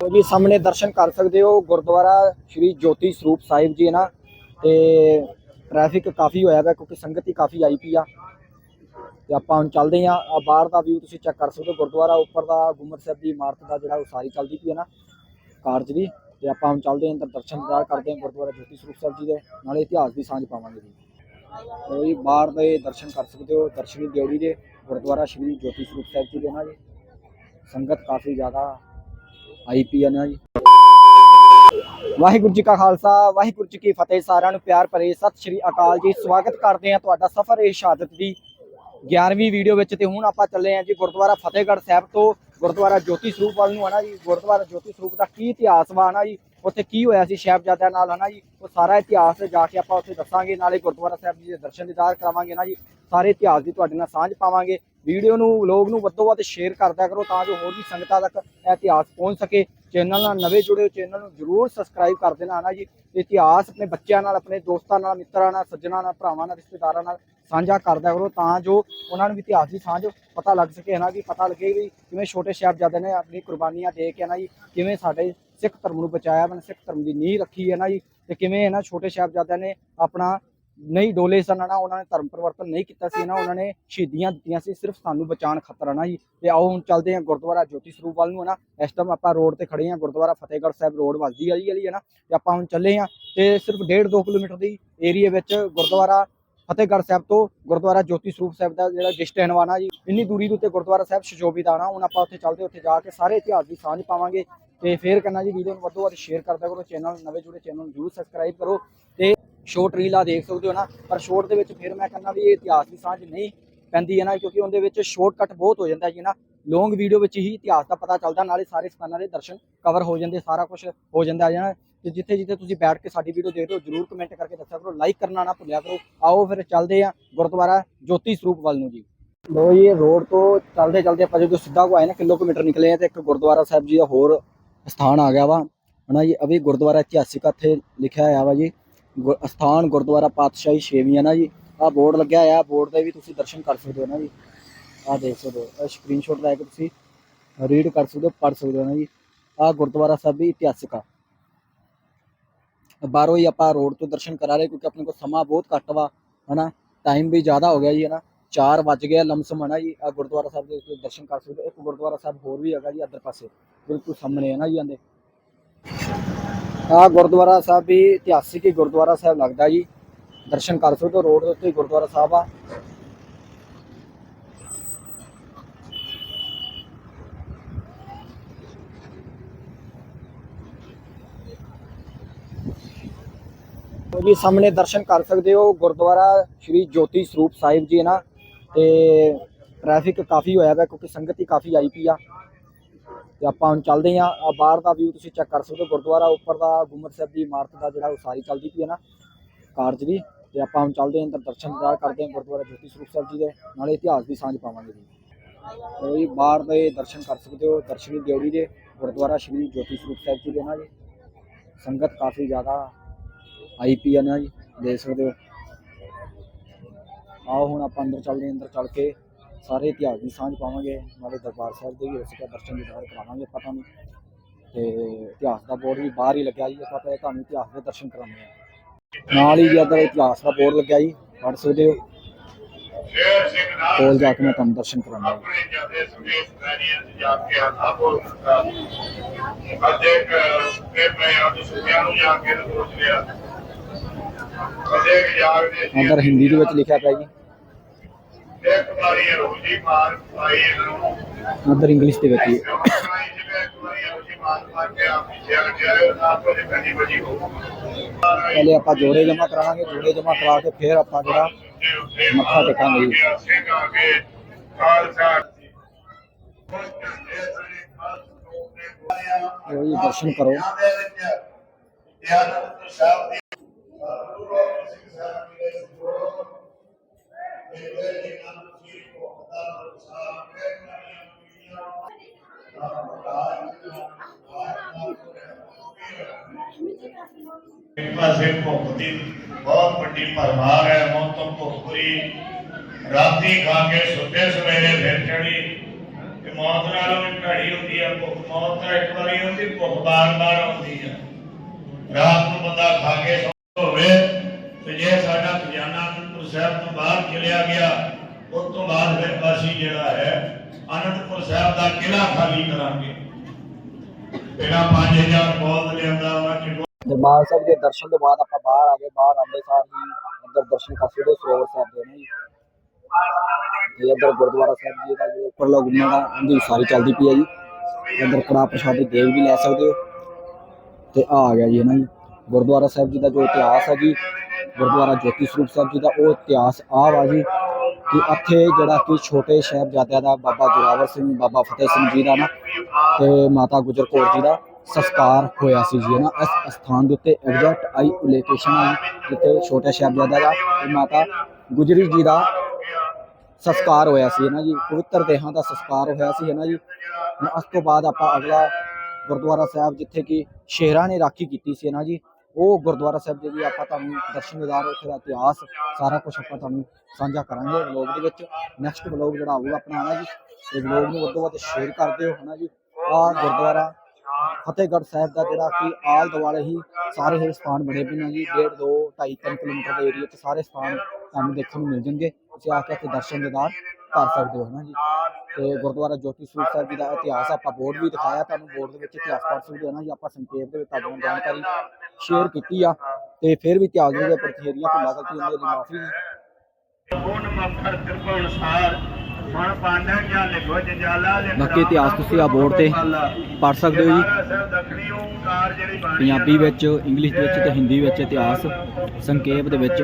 ਲਓ ਜੀ ਸਾਹਮਣੇ ਦਰਸ਼ਨ ਕਰ ਸਕਦੇ ਹੋ, ਗੁਰਦੁਆਰਾ ਸ਼੍ਰੀ ਜੋਤੀ ਸਰੂਪ ਸਾਹਿਬ ਜੀ ਹੈ ਨਾ, ਤੇ ਟ੍ਰੈਫਿਕ ਕਾਫੀ ਹੋਇਆ ਪਿਆ ਕਿਉਂਕਿ ਸੰਗਤ ਹੀ ਕਾਫੀ ਆਈ ਪਈ ਆ। ਤੇ ਆਪਾਂ ਹੁਣ ਚੱਲਦੇ ਆ ਆ ਬਾਹਰ ਦਾ ਵਿਊ ਤੁਸੀਂ ਚੈੱਕ ਕਰ ਸਕਦੇ ਹੋ, ਗੁਰਦੁਆਰਾ ਉੱਪਰ ਦਾ, ਗੁੰਮਦ ਸਾਹਿਬ ਦੀ ਇਮਾਰਤ ਦਾ ਜਿਹੜਾ ਉਸਾਰੀ ਚੱਲਦੀ ਪਈ ਹੈ ਨਾ, ਕਾਰਜ ਦੀ। ਤੇ ਆਪਾਂ ਹੁਣ ਚੱਲਦੇ ਹਾਂ, ਅੰਦਰ ਦਰਸ਼ਨ ਦਿਦਾਰ ਕਰਦੇ ਹਾਂ ਗੁਰਦੁਆਰਾ ਜੋਤੀ ਸਰੂਪ ਸਾਹਿਬ ਜੀ ਦੇ, ਨਾਲੇ ਇਤਿਹਾਸ ਦੀ ਸਾਂਝ ਪਾਵਾਂਗੇ ਜੀ। ਲਓ ਜੀ, ਬਾਹਰ ਦੇ ਦਰਸ਼ਨ ਕਰ ਸਕਦੇ ਹੋ, ਦਰਸ਼ਨੀ ਦਿਉੜੀ ਦੇ, ਗੁਰਦੁਆਰਾ ਸ਼੍ਰੀ ਜੋਤੀ ਸਰੂਪ ਸਾਹਿਬ ਜੀ ਦੇ ਨਾ ਜੀ ਸੰਗਤ ਕਾਫੀ ਜ਼ਿਆਦਾ ਆਈ ਪੀ ਹੈ ਨਾ ਜੀ। ਵਾਹਿਗੁਰੂ ਜੀ ਕਾ ਖਾਲਸਾ, ਵਾਹਿਗੁਰੂ ਜੀ ਕੀ ਫਤਿਹ। ਸਾਰਿਆਂ ਨੂੰ ਪਿਆਰ ਭਰੇ ਸਤਿ ਸ਼੍ਰੀ ਅਕਾਲ ਜੀ। ਸਵਾਗਤ ਕਰਦੇ ਹਾਂ ਤੁਹਾਡਾ ਸਫਰ ਇਹ ਸ਼ਹਾਦਤ ਦੀ 11ਵੀਂ ਵੀਡੀਓ ਵਿੱਚ ਤੇ ਹੁਣ ਆਪਾਂ ਚੱਲੇ ਹਾਂ ਜੀ ਗੁਰਦੁਆਰਾ ਫਤਿਹਗੜ੍ਹ ਸਾਹਿਬ ਤੋਂ। ਗੁਰਦੁਆਰਾ ਜੋਤੀ ਸਰੂਪ ਵੱਲ ਨੂੰ ਆਣਾ ਜੀ, ਗੁਰਦੁਆਰਾ ਜੋਤੀ ਸਰੂਪ ਦਾ ਕੀ ਇਤਿਹਾਸ ਵਾ ਨਾ ਜੀ, ਉੱਥੇ ਕੀ ਹੋਇਆ ਸੀ ਸਾਹਿਬਜ਼ਾਦਿਆਂ ਨਾਲ ਹਨਾ ਜੀ, ਉਹ ਸਾਰਾ ਇਤਿਹਾਸ ਜਾ ਕੇ ਆਪਾਂ ਉੱਥੇ ਦੱਸਾਂਗੇ, ਨਾਲੇ ਗੁਰਦੁਆਰਾ ਸਾਹਿਬ ਜੀ ਦੇ ਦਰਸ਼ਨ ਦੀਦਾਰ ਕਰਾਵਾਂਗੇ ਨਾ ਜੀ, ਸਾਰੇ ਇਤਿਹਾਸ ਦੀ ਤੁਹਾਡੇ ਨਾਲ ਸਾਂਝ ਪਾਵਾਂਗੇ, ਵੀਡੀਓ ਨੂੰ, ਵਲੋਗ ਨੂੰ ਵੱਧੋ ਵੱਧ ਸ਼ੇਅਰ ਕਰਦਿਆ ਕਰੋ ਤਾਂ ਜੋ ਹੋਰ ਵੀ ਸੰਗਤਾਂ ਤੱਕ ਇਹ ਇਤਿਹਾਸ ਪਹੁੰਚ ਸਕੇ। ਚੈਨਲ ਨਾਲ ਨਵੇਂ ਜੁੜੇ ਹੋ ਚੈਨਲ ਨੂੰ ਜਰੂਰ ਸਬਸਕ੍ਰਾਈਬ ਕਰ ਦੇਣਾ, ਹਨਾ ਜੀ? ਇਤਿਹਾਸ ਆਪਣੇ ਬੱਚਿਆਂ ਨਾਲ, ਆਪਣੇ ਦੋਸਤਾਂ ਨਾਲ, ਮਿੱਤਰਾਂ ਨਾਲ, ਸੱਜਣਾ ਨਾਲ, ਭਰਾਵਾਂ ਨਾਲ, ਰਿਸ਼ਤੇਦਾਰਾਂ ਨਾਲ ਸਾਂਝਾ ਕਰਦਾ ਕਰੋ ਤਾਂ ਜੋ ਉਹਨਾਂ ਨੂੰ ਵੀ ਇਤਿਹਾਸ ਦੀ ਸਾਂਝ ਪਤਾ ਲੱਗ ਸਕੇ ਹੈ ਨਾ ਕਿ ਪਤਾ ਲੱਗੇ ਵੀ ਕਿਵੇਂ ਛੋਟੇ ਸਾਹਿਬਜ਼ਾਦੇ ਨੇ ਆਪਣੀ ਕੁਰਬਾਨੀਆਂ ਦੇ ਕੇ ਹੈ ਨਾ ਜੀ, ਕਿਵੇਂ ਸਾਡੇ ਸਿੱਖ ਧਰਮ ਨੂੰ ਬਚਾਇਆ ਮਨ ਸਿੱਖ ਧਰਮ ਦੀ ਨੀਂਹ ਰੱਖੀ ਹੈ ਨਾ ਜੀ? ਤੇ ਕਿਵੇਂ ਇਹਨਾਂ ਛੋਟੇ ਸਾਹਿਬਜ਼ਾਦਿਆਂ ਨੇ ਆਪਣਾ ਨਹੀਂ ਡੋਲੇ ਸਨ ਨਾ ਉਹਨਾਂ ਨੇ ਧਰਮ ਪਰਿਵਰਤਨ ਨਹੀਂ ਕੀਤਾ ਸੀ ਨਾ ਉਹਨਾਂ ਨੇ ਸ਼ਹੀਦੀਆਂ ਦਿੱਤੀਆਂ ਸੀ ਸਿਰਫ ਸਾਨੂੰ ਬਚਾਉਣ ਖਾਤਰ ਨਾ ਜੀ। ਤੇ ਆਓ ਹੁਣ ਚੱਲਦੇ ਹਾਂ ਗੁਰਦੁਆਰਾ ਜੋਤੀ ਸਰੂਪ ਵੱਲ ਨੂੰ ਨਾ। ਇਸ ਟਾਈਮ ਆਪਾਂ ਰੋਡ ਤੇ ਖੜੇ ਹਾਂ ਗੁਰਦੁਆਰਾ ਫਤਿਹਗੜ੍ਹ ਸਾਹਿਬ ਰੋਡ ਵੱਜਦੀ ਵਾਲੀ ਵਾਲੀ ਹੈ ਨਾ। ਤੇ ਆਪਾਂ ਹੁਣ ਚੱਲੇ ਹਾਂ ਤੇ ਸਿਰਫ 1.5 2 ਕਿਲੋਮੀਟਰ ਦੀ ਏਰੀਆ ਵਿੱਚ ਗੁਰਦੁਆਰਾ ਫਤਿਹਗੜ੍ਹ ਸਾਹਿਬ ਤੋਂ ਗੁਰਦੁਆਰਾ ਜੋਤੀ ਸਰੂਪ ਸਾਹਿਬ ਦਾ ਜਿਹੜਾ ਡਿਸਟੈਂਸ ਆਣਾ ਜੀ ਇੰਨੀ ਦੂਰੀ ਦੇ ਉੱਤੇ ਗੁਰਦੁਆਰਾ ਸਾਹਿਬ ਸੁਸ਼ੋਭਿਤ ਆਣਾ ਹੁਣ ਆਪਾਂ ਉੱਥੇ ਚੱਲਦੇ ਉੱਥੇ ਜਾ ਕੇ ਸਾਰੇ ਇਤਿਹਾਸ ਦੀ ਸਾਂਝ ਪਾਵਾਂਗੇ। ਤੇ ਫੇਰ ਕਰਨਾ ਜੀ ਵੀਡੀਓ ਨੂੰ ਵੱਧੋ ਵੱਧ ਸ਼ੇਅਰ ਕਰਦਾ ਕਰੋ ਚੈਨਲ ਨਵੇਂ ਜੁੜੇ ਚੈਨਲ ਨੂੰ ਜਰੂਰ ਸਬਸਕ੍ਰਾਈਬ ਕਰੋ। ਤੇ ਸ਼ੋਰਟ ਰੀਲ ਆ, ਦੇਖ ਸਕਦੇ ਹੋ ਨਾ। ਪਰ ਸ਼ੋਰਟ ਦੇ ਵਿੱਚ ਫਿਰ ਮੈਂ ਕਹਿੰਦਾ ਵੀ ਇਹ ਇਤਿਹਾਸ ਦੀ ਸਾਂਝ ਨਹੀਂ ਪੈਂਦੀ ਹੈ ਨਾ, ਕਿਉਂਕਿ ਉਹਦੇ ਵਿੱਚ ਸ਼ਾਰਟਕਟ ਬਹੁਤ ਹੋ ਜਾਂਦਾ ਜੀ ਨਾ। ਲੌਂਗ ਵੀਡੀਓ ਵਿੱਚ ਹੀ ਇਤਿਹਾਸ ਦਾ ਪਤਾ ਚੱਲਦਾ, ਨਾਲੇ ਸਾਰੇ ਸਥਾਨਾਂ ਦੇ ਦਰਸ਼ਨ ਕਵਰ ਹੋ ਜਾਂਦੇ, ਸਾਰਾ ਕੁਝ ਹੋ ਜਾਂਦਾ ਹੈ ਨਾ। ਤੇ ਜਿੱਥੇ ਜਿੱਥੇ ਤੁਸੀਂ ਬੈਠ ਕੇ ਸਾਡੀ ਵੀਡੀਓ ਦੇਖਦੇ ਹੋ, ਜਰੂਰ ਕਮੈਂਟ ਕਰਕੇ ਦੱਸਿਆ ਕਰੋ ਲਾਈਕ ਕਰਨਾ ਨਾ ਭੁੱਲਿਆ ਕਰੋ। ਆਓ ਫਿਰ ਚੱਲਦੇ ਆ ਗੁਰਦੁਆਰਾ ਜੋਤੀ ਸਰੂਪ ਵੱਲ ਨੂੰ ਜੀ। ਲੋ ਇਹ ਰੋਡ ਤੋਂ ਚੱਲਦੇ ਚੱਲਦੇ ਆਪਾਂ ਜਦੋਂ ਸਿੱਧਾ ਕੋ ਆਏ ਨਾ, ਕਿਲੋਮੀਟਰ ਨਿਕਲੇ ਆ ਤੇ ਇੱਕ ਗੁਰਦੁਆਰਾ ਸਾਹਿਬ ਜੀ ਦਾ ਹੋਰ ਸਥਾਨ ਆ ਗਿਆ ਵਾ। ਹਨਾ ਜੀ ਅਭੀ ਗੁਰਦੁਆਰਾ ਇਤਿਹਾਸਿਕ ਇੱਥੇ ਲਿਖਿਆ ਹੋਇਆ ਵਾ ਜੀ। ਸਥਾਨ ਗੁਰਦੁਆਰਾ ਪਾਤਸ਼ਾਹੀ ਛੇਵੀਂ ਹੈ ਨਾ ਜੀ। ਆਹ ਬੋਰਡ ਲੱਗਿਆ ਹੋਇਆ, ਬੋਰਡ 'ਤੇ ਵੀ ਤੁਸੀਂ ਦਰਸ਼ਨ ਕਰ ਸਕਦੇ ਹੋ ਨਾ ਜੀ। ਆਹ ਦੇਖ ਸਕਦੇ ਹੋ, ਇਹ ਸਕਰੀਨਸ਼ਾਟ ਲੈ ਕੇ ਤੁਸੀਂ ਰੀਡ ਕਰ ਸਕਦੇ ਹੋ, ਪੜ੍ਹ ਸਕਦੇ ਹੋ ਨਾ ਜੀ। ਆਹ ਗੁਰਦੁਆਰਾ ਸਾਹਿਬ ਵੀ ਇਤਿਹਾਸਿਕ ਆ। ਬਾਹਰੋਂ ਹੀ ਆਪਾਂ ਰੋਡ ਤੋਂ ਦਰਸ਼ਨ ਕਰਾ ਰਹੇ, ਕਿਉਂਕਿ ਆਪਣੇ ਕੋਲ ਸਮਾਂ ਬਹੁਤ ਘੱਟ ਵਾ, ਹਨਾ। ਟਾਈਮ ਵੀ ਜ਼ਿਆਦਾ ਹੋ ਗਿਆ ਜੀ, ਹਨਾ। 4 ਵੱਜ ਗਿਆ ਲਮਸਮ, ਹਨਾ ਜੀ। ਆ ਗੁਰਦੁਆਰਾ ਸਾਹਿਬ ਦੇ ਦਰਸ਼ਨ ਕਰ ਸਕਦੇ ਹੋ। ਇੱਕ ਗੁਰਦੁਆਰਾ ਸਾਹਿਬ ਹੋਰ ਵੀ ਹੈਗਾ ਜੀ, ਇੱਧਰ ਪਾਸੇ। ਬਿਲਕੁਲ ਸਾਹਮਣੇ ਹੈ ਨਾ ਜੀ, ਆਂਦੇ। ਆ ਗੁਰਦੁਆਰਾ ਸਾਹਿਬ ਵੀ ਇਤਿਹਾਸਿਕ ਹੀ ਗੁਰਦੁਆਰਾ ਸਾਹਿਬ ਲੱਗਦਾ ਜੀ। ਦਰਸ਼ਨ ਕਰ ਸਕਦੇ ਹੋ, ਰੋਡ ਦੇ ਉੱਤੇ ਗੁਰਦੁਆਰਾ ਸਾਹਿਬ ਆ। ਜੀ, ਸਾਹਮਣੇ ਦਰਸ਼ਨ ਕਰ ਸਕਦੇ ਹੋ, ਗੁਰਦੁਆਰਾ ਸ਼੍ਰੀ ਜੋਤੀ ਸਰੂਪ ਸਾਹਿਬ ਜੀ ਨਾ। ਤੇ ਟ੍ਰੈਫਿਕ ਕਾਫੀ ਹੋਇਆ ਪਿਆ ਕਿਉਂਕਿ ਸੰਗਤ ਹੀ ਕਾਫੀ ਆਈ ਪਈ ਆ। ਤੇ ਆਪਾਂ ਹੁਣ ਚੱਲਦੇ ਆ ਆ ਬਾਹਰ ਦਾ ਵਿਊ ਤੁਸੀਂ ਚੈੱਕ ਕਰ ਸਕਦੇ ਹੋ। ਗੁਰਦੁਆਰਾ ਉੱਪਰ ਦਾ, ਗੁੰਮਦ ਸਾਹਿਬ ਦੀ ਇਮਾਰਤ ਦਾ ਜਿਹੜਾ ਉਸਾਰੀ ਚੱਲਦੀ ਪਈ ਹੈ ਨਾ, ਕਾਰਜ ਦੀ। ਤੇ ਆਪਾਂ ਹੁਣ ਚੱਲਦੇ ਹਾਂ, ਅੰਦਰ ਦਰਸ਼ਨ ਦਿਦਾਰ ਕਰਦੇ ਹਾਂ ਗੁਰਦੁਆਰਾ ਜੋਤੀ ਸਰੂਪ ਸਾਹਿਬ ਜੀ ਦੇ। ਨਾਲੇ ਇਤਿਹਾਸ ਦੀ ਸਾਂਝ ਪਾਵਾਂਗੇ ਜੀ। ਲਓ ਬਾਹਰ ਦੇ ਦਰਸ਼ਨ ਕਰ ਸਕਦੇ ਹੋ, ਦਰਸ਼ਨੀ ਦਿਉੜੀ ਦੇ ਗੁਰਦੁਆਰਾ ਸ਼੍ਰੀ ਜੋਤੀ ਸਰੂਪ ਸਾਹਿਬ ਜੀ ਦੇ ਨਾ ਜੀ। ਸੰਗਤ ਕਾਫੀ ਜ਼ਿਆਦਾ ਆਈ ਪੀ ਆ ਨਾ ਜੀ, ਦੇਖ ਸਕਦੇ ਹੋ। ਆਓ ਹੁਣ ਆਪਾਂ ਅੰਦਰ ਚੱਲਦੇ ਹਾਂ, ਅੰਦਰ ਚੱਲ ਕੇ ਸਾਰੇ ਇਤਿਹਾਸ ਦੀ ਸਾਂਝ ਪਾਵਾਂਗੇ, ਨਾਲੇ ਦਰਬਾਰ ਸਾਹਿਬ ਦੇ ਵੀ ਰਸਤਾ ਦਰਸ਼ਨ ਦੀਦਾਰ ਕਰਾਵਾਂਗੇ ਆਪਾਂ ਤੁਹਾਨੂੰ। ਤੇ ਇਤਿਹਾਸ ਦਾ ਬੋਰਡ ਵੀ ਬਾਹਰ ਹੀ ਲੱਗਿਆ ਜੀ, ਆਪਾਂ ਪਹਿਲੇ ਤੁਹਾਨੂੰ ਇਤਿਹਾਸ ਦੇ ਦਰਸ਼ਨ ਕਰਾਉਂਦੇ ਹਾਂ। ਨਾਲ ਹੀ ਜੀ ਇੱਧਰ ਇਤਿਹਾਸ ਦਾ ਬੋਰਡ ਲੱਗਿਆ ਜੀ, ਪੜ੍ਹ ਸਕਦੇ ਹੋ। ਕੋਲ ਜਾ ਕੇ ਮੈਂ ਤੁਹਾਨੂੰ ਦਰਸ਼ਨ ਕਰਾਉਂਦਾ ਜੀ। ਆਪਣੇ ਜਾਂਦੇ ਸਮੇਤ ਵੈਰੀਆਂ ਚ ਜਾ ਕੇ ਹੱਥਾਂ ਬੋਲ ਦਿੱਤਾ ਅੱਜ ਇੱਕ ਫਿਰ ਮੈਂ ਅੱਜ ਸੁਣਿਆ ਨੂੰ ਜਾ ਕੇ ਸੋਚ ਲਿਆ ਅੰਦਰ ਹਿੰਦੀ ਦੇ ਵਿੱਚ ਲਿਖਿਆ ਪਿਆ ਜੀ ਇੱਕ ਵਾਰੀ ਰੋਜੀ ਮਾਰ ਪਾਈ ਇਹਨੂੰ ਅੰਦਰ ਇੰਗਲਿਸ਼ ਦੇ ਵਿੱਚ ਪਹਿਲੇ ਆਪਾਂ ਜੋੜੇ ਜਮਾ ਕਰਾਵਾਂਗੇ ਜੋੜੇ ਜਮਾ ਕਰਾ ਕੇ ਫਿਰ ਆਪਾਂ ਜਿਹੜਾ ਮੱਥਾ ਟੇਕਾਂਗੇ ਜੀ। ਜੀ, ਦਰਸ਼ਨ ਕਰੋ ਇੱਕ ਪਾਸੇ ਭੁੱਖ ਦੀ ਬਹੁਤ ਵੱਡੀ ਭਰਮਾਰ ਹੈ ਮੌਤਮ ਭੁੱਖ ਪੂਰੀ ਰਾਤੀ ਖਾ ਕੇ ਸੁੱਤੇ ਸਵੇਰੇ ਫਿਰ ਚੜੀ ਕਿ ਮੌਤ ਨਾਲੋਂ ਵੀ ਭੈੜੀ ਹੁੰਦੀ ਆ ਭੁੱਖ ਮੌਤ ਤਾਂ ਇੱਕ ਵਾਰੀ ਹੁੰਦੀ ਭੁੱਖ ਬਾਰ-ਬਾਰ ਆਉਂਦੀ ਆ ਰਾਤ ਨੂੰ ਬੰਦਾ ਖਾ ਕੇ ਸੌਂ ਹੋਵੇ ਤੇ ਜੇ ਸਾਡਾ ਖਜ਼ਾਨਾ ਅਨੰਦਪੁਰ ਸਾਹਿਬ ਤੋਂ ਬਾਹਰ ਚਲਿਆ ਗਿਆ ਉਸ ਤੋਂ ਬਾਅਦ ਫਿਰ ਅਸੀਂ ਜਿਹੜਾ ਹੈ, ਅਨੰਦਪੁਰ ਸਾਹਿਬ ਦਾ ਕਿਲਾ ਖਾਲੀ ਕਰਾਂਗੇ। ਜਿਹੜਾ 5000 ਬੋਲ ਲਿਆਂਦਾ ਉਹਨਾਂ ਚ ਦਰਬਾਰ ਸਾਹਿਬ ਦੇ ਦਰਸ਼ਨ ਤੋਂ ਬਾਅਦ ਆਪਾਂ ਬਾਹਰ ਆ ਗਏ, ਬਾਹਰ ਆਉਂਦੇ ਸਾਰ ਹੀ ਅੰਦਰ ਦਰਸ਼ਨ ਕਰ ਸਕਦੇ ਹੋ, ਸਰੋਵਰ ਸਾਹਿਬ ਦੇ ਨੇ। ਤੇ ਅੰਦਰ ਗੁਰਦੁਆਰਾ ਸਾਹਿਬ ਜੀ ਦਾ ਜੋ ਉੱਪਰਲਾ ਗੁੰਮਾ ਦਾ ਉਹਦੀ ਸਾਰੀ ਚੱਲਦੀ ਪਈ ਹੈ ਜੀ। ਅੰਦਰ ਕੜਾ ਪ੍ਰਸ਼ਾਦੀ ਦੇਵ ਵੀ ਲੈ ਸਕਦੇ ਹੋ। ਤੇ ਆ ਆ ਗਿਆ ਜੀ ਹੈ ਨਾ ਜੀ ਗੁਰਦੁਆਰਾ ਸਾਹਿਬ ਜੀ ਦਾ ਜੋ ਇਤਿਹਾਸ ਹੈ ਜੀ, ਗੁਰਦੁਆਰਾ ਜੋਤੀ ਸਰੂਪ ਸਾਹਿਬ ਜੀ ਦਾ ਉਹ ਇਤਿਹਾਸ ਆ ਵਾ ਜੀ। ਕਿ ਇੱਥੇ ਜਿਹੜਾ ਕਿ ਛੋਟੇ ਸਾਹਿਬਜ਼ਾਦਿਆਂ ਦਾ ਬਾਬਾ ਜੋਰਾਵਰ ਸਿੰਘ, ਬਾਬਾ ਫਤਿਹ ਸਿੰਘ ਜੀ ਦਾ ਨਾ ਤੇ ਮਾਤਾ ਗੁਜਰ ਕੌਰ ਜੀ ਦਾ ਸੰਸਕਾਰ ਹੋਇਆ ਸੀ ਜੀ, ਹੈ ਨਾ? ਇਸ ਸਥਾਨ ਦੇ ਉੱਤੇ ਐਗਜ਼ੈਕਟ ਆਈ ਲੋਕੇਸ਼ਨ ਹੈ ਜਿੱਥੇ ਛੋਟੇ ਸਾਹਿਬਜ਼ਾਦਾ ਦਾ ਤੇ ਮਾਤਾ ਗੁਜਰੀ ਜੀ ਦਾ ਸੰਸਕਾਰ ਹੋਇਆ ਸੀ, ਹੈ ਨਾ ਜੀ? ਪਵਿੱਤਰ ਦੇਹਾਂ ਦਾ ਸੰਸਕਾਰ ਹੋਇਆ ਸੀ, ਹੈ ਨਾ ਜੀ? ਉਸ ਤੋਂ ਬਾਅਦ ਆਪਾਂ ਅਗਲਾ ਗੁਰਦੁਆਰਾ ਸਾਹਿਬ ਜਿੱਥੇ ਕਿ ਸ਼ੇਰਾਂ ਨੇ ਰਾਖੀ ਕੀਤੀ ਸੀ, ਹੈ ਨਾ ਜੀ? ਉਹ ਗੁਰਦੁਆਰਾ ਸਾਹਿਬ ਜੀ ਵੀ ਆਪਾਂ ਤੁਹਾਨੂੰ ਦਰਸ਼ਨ ਦਿਦਾਰ ਉੱਥੇ ਦਾ ਇਤਿਹਾਸ, ਸਾਰਾ ਕੁਝ ਆਪਾਂ ਤੁਹਾਨੂੰ ਸਾਂਝਾ ਕਰਾਂਗੇ ਵਲੋਗ ਦੇ ਵਿੱਚ। ਨੈਕਸਟ ਵਲੋਗ ਜਿਹੜਾ ਆਊਗਾ ਆਪਣਾ ਹੈ ਨਾ ਜੀ ਤੇ ਵਲੋਗ ਨੂੰ ਵੱਧ ਤੋਂ ਵੱਧ ਸ਼ੇਅਰ ਕਰ ਦਿਓ ਹੈ ਨਾ ਜੀ। ਆ ਗੁਰਦੁਆਰਾ ਫਤਿਹਗੜ੍ਹ ਸਾਹਿਬ ਦਾ ਜਿਹੜਾ ਕਿ ਆਲ ਦੁਆਲੇ ਹੀ ਸਾਰੇ ਹੀ ਸਥਾਨ ਬਣੇ ਪਏ ਨੇ ਜੀ 1.5 2 2.5 3 ਕਿਲੋਮੀਟਰ ਦੇ ਏਰੀਆ 'ਚ ਸਾਰੇ ਸਥਾਨ ਤੁਹਾਨੂੰ ਦੇਖਣ ਨੂੰ ਮਿਲ ਜਾਣਗੇ। ਤੁਸੀਂ ਆ ਕੇ ਇੱਥੇ ਦਰਸ਼ਨ ਦਿਦਾਰ ਕਰ ਸਕਦੇ ਹੋ ਨਾ ਜੀ। ਤੇ ਗੁਰਦੁਆਰਾ ਜੋਤੀ ਸਰੂਪ ਸਾਹਿਬ ਜੀ ਦਾ ਇਤਿਹਾਸ ਆਪਾਂ ਬੋਰਡ ਵੀ ਦਿਖਾਇਆ, ਤੁਹਾਨੂੰ ਬੋਰਡ ਦੇ ਵਿੱਚ ਇਤਿਹਾਸ ਪੜ੍ਹ ਸਕਦੇ ਹੋ ਨਾ ਜੀ। ਆਪਾਂ ਸੰਖੇਪ ਦੇ ਵਿੱਚ ਤੁਹਾਨੂੰ ਜਾਣਕਾਰੀ ਸ਼ੇਅਰ ਕੀਤੀ ਆ ਤੇ ਫਿਰ ਵੀ ਇਤਿਹਾਸ ਦੇ ਪ੍ਰਤੀਹਰੀਆਂ ਭੁੱਲਾ ਗਲਤੀਆਂ ਦੀ ਮਾਫੀ ਜੀ ਗੁਣ ਮਫਰ ਕਿਰਪਾ ਅਨੁਸਾਰ ਮਨ ਪਾਂਡਾ ਕਿਆ ਲਿਖੋ ਜੰਜਾਲਾ ਲਿਖ ਬਾਕੀ ਇਤਿਹਾਸ ਤੁਸੀਂ ਆ ਬੋਰਡ ਤੇ ਪੜ੍ਹ ਸਕਦੇ ਹੋ ਜੀ। ਪੰਜਾਬੀ ਵਿੱਚ ਇੰਗਲਿਸ਼ ਵਿੱਚ ਤੇ ਹਿੰਦੀ ਵਿੱਚ ਇਤਿਹਾਸ ਸੰਖੇਪ ਦੇ ਵਿੱਚ।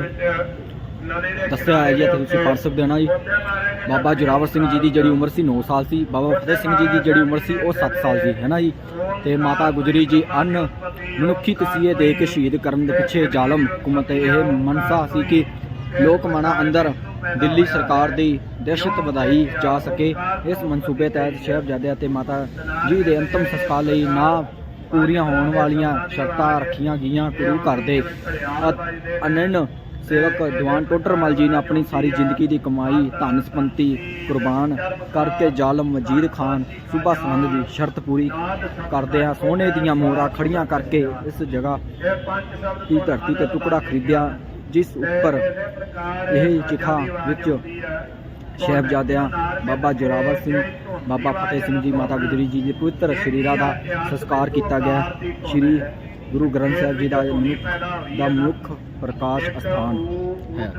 ਦੱਸਿਆ ਹੈ ਜੀ, ਇੱਥੇ ਤੁਸੀਂ ਪੜ੍ਹ ਸਕਦੇ ਹੋ ਨਾ ਜੀ। ਬਾਬਾ ਜੋਰਾਵਰ ਸਿੰਘ ਜੀ ਦੀ ਜਿਹੜੀ ਉਮਰ ਸੀ 9 ਸਾਲ ਸੀ। ਬਾਬਾ ਫਤਿਹ ਸਿੰਘ ਜੀ ਦੀ ਜਿਹੜੀ ਉਮਰ ਸੀ, ਉਹ 7 ਸਾਲ ਸੀ, ਹੈ ਨਾ ਜੀ? ਤੇ ਮਾਤਾ ਗੁਜਰੀ ਜੀ ਅੰਨ ਮਨੁੱਖੀ ਤਸੀਹੇ ਦੇ ਕੇ ਸ਼ਹੀਦ ਕਰਨ ਦੇ ਪਿੱਛੇ ਜ਼ਾਲਮ ਹਕੂਮਤ ਇਹ ਮਨਸਾ ਸੀ ਕਿ ਲੋਕ ਮਨਾਂ ਅੰਦਰ ਦਿੱਲੀ ਸਰਕਾਰ ਦੀ ਦਹਿਸ਼ਤ ਵਧਾਈ ਜਾ ਸਕੇ। ਇਸ ਮਨਸੂਬੇ ਤਹਿਤ ਸਾਹਿਬਜ਼ਾਦੇ ਅਤੇ ਮਾਤਾ ਜੀ ਦੇ ਅੰਤਮ ਸੰਸਕਾਰ ਲਈ ਨਾ ਪੂਰੀਆਂ ਹੋਣ ਵਾਲੀਆਂ ਸ਼ਰਤਾਂ ਰੱਖੀਆਂ ਗਈਆਂ। ਗੁਰੂ ਘਰ ਦੇ ਅ- ਸੇਵਕ ਦੀਵਾਨ ਟੋਡਰਮਲ ਜੀ ਨੇ ਆਪਣੀ ਸਾਰੀ ਜ਼ਿੰਦਗੀ ਦੀ ਕਮਾਈ, ਧਨ ਸੰਪਤੀ, ਕੁਰਬਾਨ ਕਰਕੇ ਜ਼ਾਲਮ ਮਜੀਦ ਖਾਨ ਸੂਬਾ ਸੰਬੰਧ ਦੀ ਸ਼ਰਤ ਪੂਰੀ ਕਰਦਿਆਂ ਸੋਨੇ ਦੀਆਂ ਮੋਹਰਾਂ ਖੜੀਆਂ ਕਰਕੇ ਇਸ ਜਗ੍ਹਾ ਦੀ ਧਰਤੀ ਤੇ ਟੁਕੜਾ ਖਰੀਦਿਆ, ਜਿਸ ਉੱਪਰ ਇਹ ਚਿਖਾ ਵਿੱਚ ਸਾਹਿਬਜ਼ਾਦਿਆਂ ਬਾਬਾ ਜੋਰਾਵਰ ਸਿੰਘ, ਬਾਬਾ ਫਤਿਹ ਸਿੰਘ ਜੀ, ਮਾਤਾ ਗੁਜਰੀ ਜੀ ਦੇ ਪਵਿੱਤਰ ਸ਼ਰੀਰਾਂ ਦਾ ਸੰਸਕਾਰ ਕੀਤਾ ਗਿਆ। ਸ਼੍ਰੀ ਗੁਰੂ ਗ੍ਰੰਥ ਸਾਹਿਬ ਜੀ ਦਾ ਇਹ ਮਨੁੱਖ ਦਾ ਮੁੱਖ ਪ੍ਰਕਾਸ਼ ਅਸਥਾਨ ਹੈ।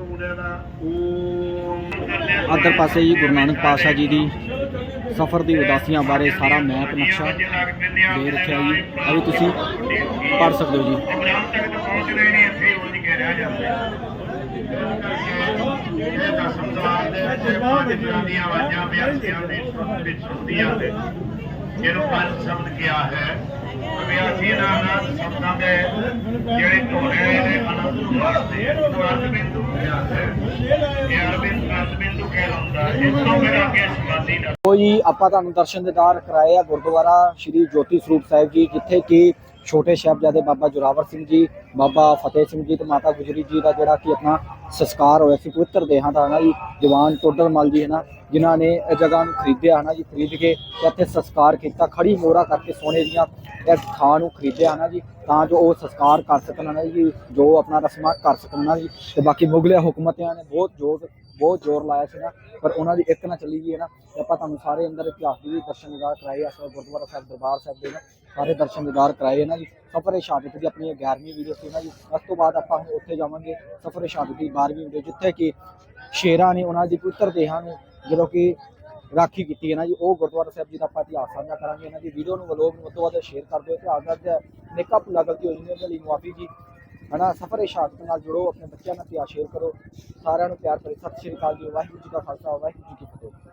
ਅਦਰ ਪਾਸੇ ਜੀ ਗੁਰੂ ਨਾਨਕ ਪਾਤਸ਼ਾਹ ਜੀ ਦੀ ਸਫ਼ਰ ਦੀ ਉਦਾਸੀਆਂ ਬਾਰੇ ਸਾਰਾ ਮੈਪ ਨਕਸ਼ਾ ਦੇ ਰੱਖਿਆ ਜੀ। ਵੀ ਤੁਸੀਂ ਪੜ੍ਹ ਸਕਦੇ ਹੋ ਜੀ। ਦੇ ਵਿੱਚ ਪੰਜ ਦੀਆਂ ਆਵਾਜ਼ਾਂ ਦੇ ਵਿੱਚ ਸੁਣਦੀਆਂ ਜਿਹਨੂੰ ਪੰਜ ਸ਼ਬਦ ਕਿਹਾ ਹੈ ਅਭਿਆਸੀ ਦਾ ਅਨੰਦ ਦੇ ਜਿਹੜੇ ਧੋਰੇ ਨੇ ਅਨੰਦ ਨੂੰ ਅਰਥ ਬਿੰਦੂ ਇਹ ਅਰਥ ਬਿੰਦੂ ਕਹਿਲਾਉਂਦਾ ਇਸ ਤੋਂ ਫਿਰ ਅੱਗੇ ਸਮਾਧੀ ਦਾ ਉਹ ਆਪਾਂ ਤੁਹਾਨੂੰ ਦਰਸ਼ਨ ਦੇਦਾਰ ਕਰਾਏ ਆ ਗੁਰਦੁਆਰਾ ਸ਼੍ਰੀ ਜੋਤੀ ਸਰੂਪ ਸਾਹਿਬ ਜੀ, ਜਿੱਥੇ ਕਿ ਛੋਟੇ ਸਾਹਿਬਜ਼ਾਦੇ ਬਾਬਾ ਜੋਰਾਵਰ ਸਿੰਘ ਜੀ, ਬਾਬਾ ਫਤਿਹ ਸਿੰਘ ਜੀ ਤੇ ਮਾਤਾ ਗੁਜਰੀ ਜੀ ਦਾ ਜਿਹੜਾ ਕਿ ਆਪਣਾ ਸੰਸਕਾਰ ਹੋਇਆ ਸੀ, ਪਵਿੱਤਰ ਦੇਹਾਂ ਦਾ ਨਾ ਜੀ ਜਵਾਨ ਦੀਵਾਨ ਟੋਡਰਮਲ ਜੀ ਹੈ ਨਾ ਜਿਨ੍ਹਾਂ ਨੇ ਇਹ ਜਗ੍ਹਾ ਨੂੰ ਖਰੀਦਿਆ ਹੈ ਨਾ ਜੀ, ਖਰੀਦ ਕੇ ਇੱਥੇ ਸੰਸਕਾਰ ਕੀਤਾ ਖੜੀ ਮੋਹਰਾ ਕਰਕੇ ਸੋਨੇ ਦੀਆਂ ਇਸ ਥਾਂ ਨੂੰ ਖਰੀਦਿਆ ਨਾ ਜੀ, ਤਾਂ ਜੋ ਉਹ ਸੰਸਕਾਰ ਕਰ ਸਕਣ ਨਾ ਜੀ, ਜੋ ਆਪਣਾ ਰਸਮਾਂ ਕਰ ਸਕਣ ਨਾ ਜੀ, ਤੇ ਬਾਕੀ ਮੁਗਲੇ ਹੁਕਮਤਿਆਂ ਨੇ ਬਹੁਤ ਜ਼ੋਰ ਬਹੁਤ ਜ਼ੋਰ ਲਾਇਆ ਸੀ ਨਾ, ਪਰ ਉਹਨਾਂ ਦੀ ਇੱਕ ਨਾ ਚਲੀ ਗਈ ਹੈ ਨਾ, ਤੇ ਆਪਾਂ ਤੁਹਾਨੂੰ ਸਾਰੇ ਅੰਦਰ ਇਤਿਹਾਸ ਦੀ ਵੀ ਦਰਸ਼ਨ ਦਿਦਾਰ ਕਰਾਏ ਆ ਸੋ ਗੁਰਦੁਆਰਾ ਸਾਹਿਬ, ਦਰਬਾਰ ਸਾਹਿਬ ਦੇ ਨਾ, ਸਾਰੇ ਦਰਸ਼ਨ ਦਿਦਾਰ ਕਰਾਏ ਨਾ ਜੀ ਸਫਰ ਏ ਸ਼ਹਾਦਤ ਦੀ ਆਪਣੀ ਇਹ 11ਵੀਂ ਵੀਡੀਓ ਸੀ ਨਾ ਜੀ ਉਸ ਤੋਂ ਬਾਅਦ ਆਪਾਂ ਹੁਣ ਉੱਥੇ ਜਾਵਾਂਗੇ ਸਫਰ ਏ ਸ਼ਹਾਦਤ ਦੀ 12ਵੀਂ ਵੀਡੀਓ ਜਿੱਥੇ ਕਿ ਸ਼ੇਰਾਂ ਨੇ ਉਹਨਾਂ ਦੀ, ਪੁੱਤਰ ਦੇਹਾਂ ਨੂੰ, ਜਦੋਂ ਕਿ ਰਾਖੀ ਕੀਤੀ ਹੈ ਨਾ ਜੀ ਉਹ ਗੁਰਦੁਆਰਾ ਸਾਹਿਬ ਜੀ ਦਾ ਆਪਾਂ ਇਤਿਹਾਸ ਸਾਂਝਾ ਕਰਾਂਗੇ ਇਹਨਾਂ ਦੀ। ਵੀਡੀਓ ਨੂੰ ਵਲੋਗ ਨੂੰ ਵੱਧ ਤੋਂ ਵੱਧ ਸ਼ੇਅਰ ਕਰ ਦਿਓ, ਇਤਿਹਾਸ ਦਾ ਨੇਕਾ ਭੁੱਲਾ ਗਲਤੀ ਹੋਈ ਨੇ ਉਹਦੇ ਲਈ ਮੁਆਫੀ ਜੀ। ਹਨਾ, ਸਫਰ ਏ ਸ਼ਹਾਦਤ ਨਾਲ ਜੁੜੋ, ਆਪਣੇ ਬੱਚਿਆਂ ਨਾਲ ਪਿਆਰ ਸ਼ੇਅਰ ਕਰੋ, ਸਾਰਿਆਂ ਨੂੰ ਪਿਆਰ ਭਰੀ ਸਤਿ ਸ਼੍ਰੀ ਅਕਾਲ ਜੀ, ਵਾਹਿਗੁਰੂ ਜੀ ਕਾ ਖਾਲਸਾ, ਵਾਹਿਗੁਰੂ ਜੀ ਕੀ ਫਤਿਹ।